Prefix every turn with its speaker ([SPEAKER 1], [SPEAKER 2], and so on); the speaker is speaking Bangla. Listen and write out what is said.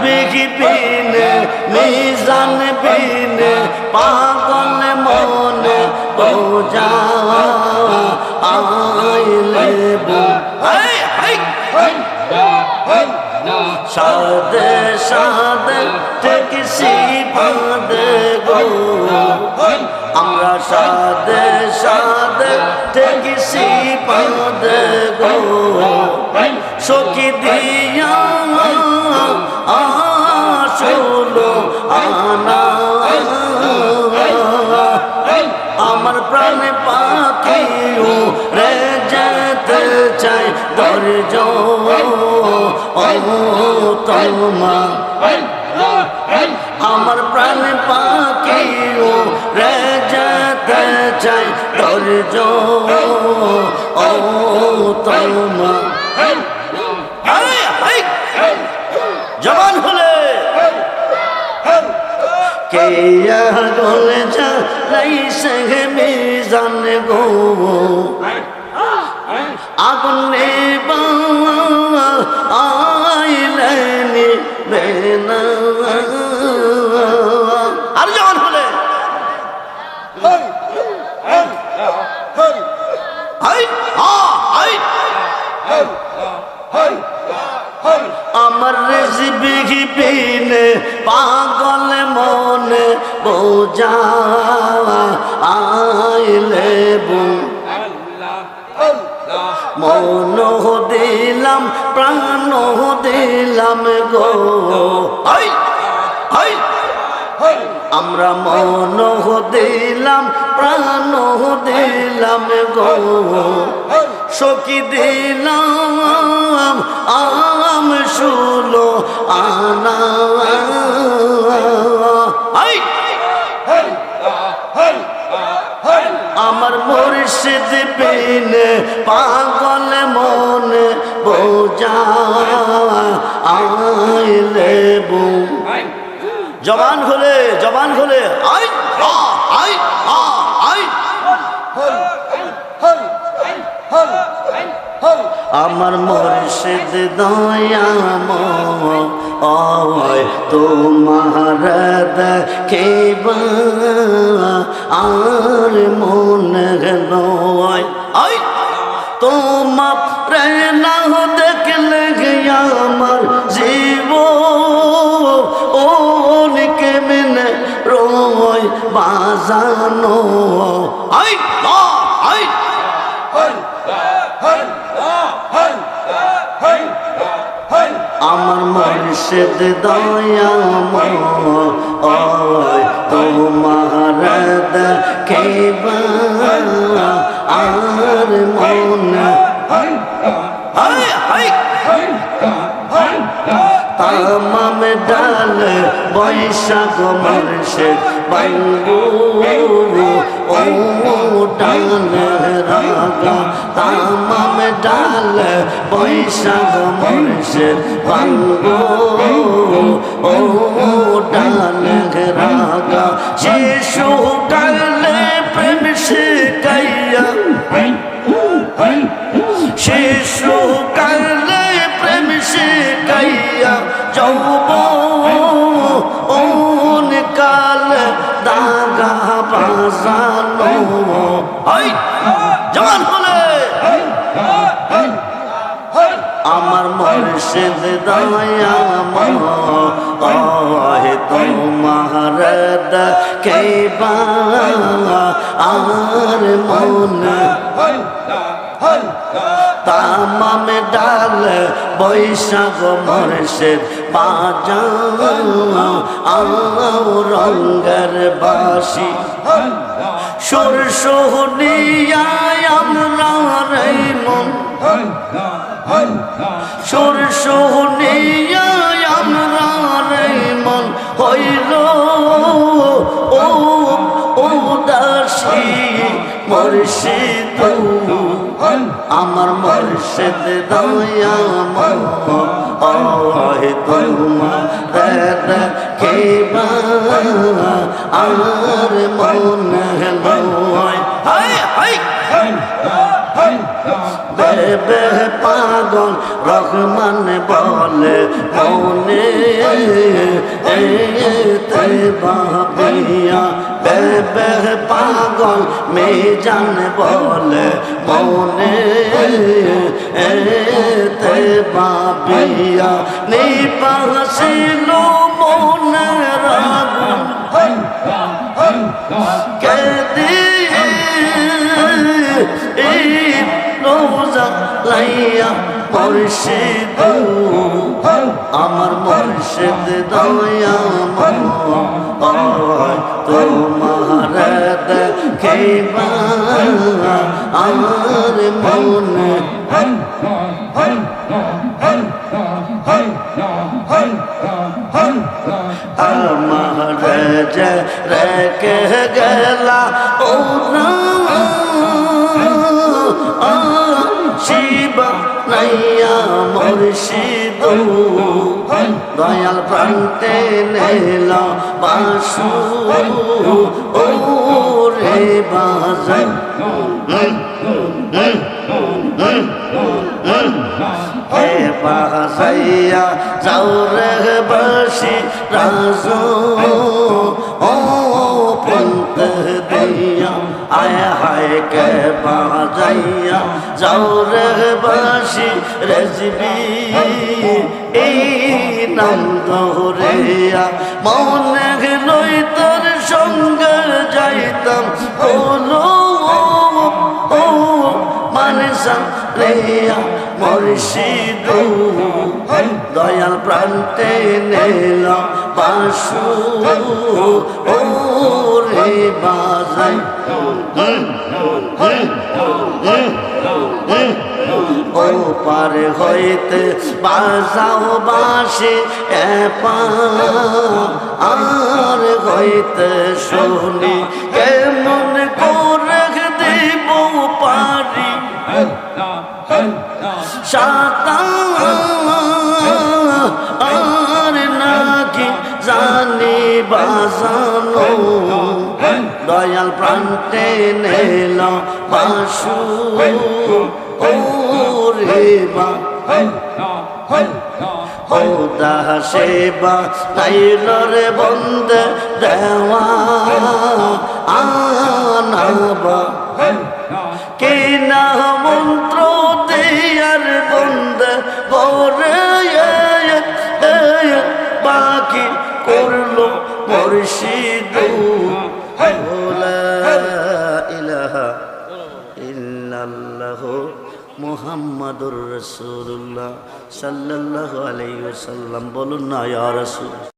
[SPEAKER 1] বিনে, মিজান বিনে, পাগল মনে বোঝা আইলে বু। হাই হাই সাদে সাদে টেকসি বাঁধে গো। আমরা সাদে সাদে টেকসি বাঁধে গো। সখী দিয়া চাই ধৈর্য তোমা আমার প্রাণ পাখি রে যেতে চাই ধৈর্য ও তোমা জবান হলে কে গলে যাই সে মিজান গো? আগুন আইলেনি আর জবান হলে আমার রেসিপি পিনে পাগল মনে বোঝা আইলে বু মন দিলাম প্রাণ দিলাম গো। আমরা মৌন দিলাম প্রাণ দিলাম গো। সখী দিলাম আম শুলো আনা মুর্শিদ বিনে পাগল মনে বোঝা আইলে বু জবান হলে জবান হলে আই আই আই আমার মুর্শিদ দয়াম তোমার দেখেব আর মন নয় আই আমার মর্ষদ দয়াময় তোমার আর মন। তামাম ডাল বৈশাখ মর্ষদ বঙ্গু ও ডাল রাগা তামাম ডাল, বৈশাখ মর্ষদ বঙ্গু ও ডাল রাগা শিশু কালে প্রেম শিকাইয়া শিশু কালে প্রেম শিকাইয়া যৌব ওন আমার মর্ষদ দয়াময় তোমার কেবা আর মন। তামাম ডাল বৈশাখ মর্ষেদ বাজা রঙ্গের বাসি। সুর সোহনিয়ায় হইল ও ও দাসী মর্ষিদ আমার মর্ষদ দয়াময় তোমার কেবা আর মন পাগল রহমান বলে মনে এতে বাবিয়া বেবে পাগল মেজান বলে মনে। এতে বাবিয়া নিপাসিল মনের আগুন কে দিয়ে এই রোজা লাইয়া মুর্শিদ আমার মুর্শিদ দয়া তোমার দেখেবা আমার মনে আমার রেখে গেলা ও শিব নাইয়া মুর্শিদ, দয়াল প্রান্তে নেল বাসু ও রে বাজাই হে বাজাইয়া যাও রে বাসি রাজ ও বাজাইয়া যাও রে বাসি রেজবি এই নাম ধরিয়া মনে লই তোর সঙ্গে যাইতাম। ও মানসা রেয়া মর্শিদ, দয়াল প্রান্তে নেলা বাসু। ও রে বাজাই ও পার হইতে বাজাও বাসে আর হইতে শুনি। কেমন করে দিব পারি? সাতার নাকি জানি বাজানো? দয়াল প্রান্তে নেল বাসু ও রে বা ও দাসেবা তাইল রে বন্ধ দেওয়া আনাবা। কে না মন্ত্র দেয়ার বন্ধ করে বাকি করল মুর্শিদ ইলাহা ইল্লাল্লাহ মুহাম্মাদুর রাসূলুল্লাহ সাল্লাল্লাহু আলাইহি ওয়াসাল্লাম। বলুন না ইয়া রাসূল।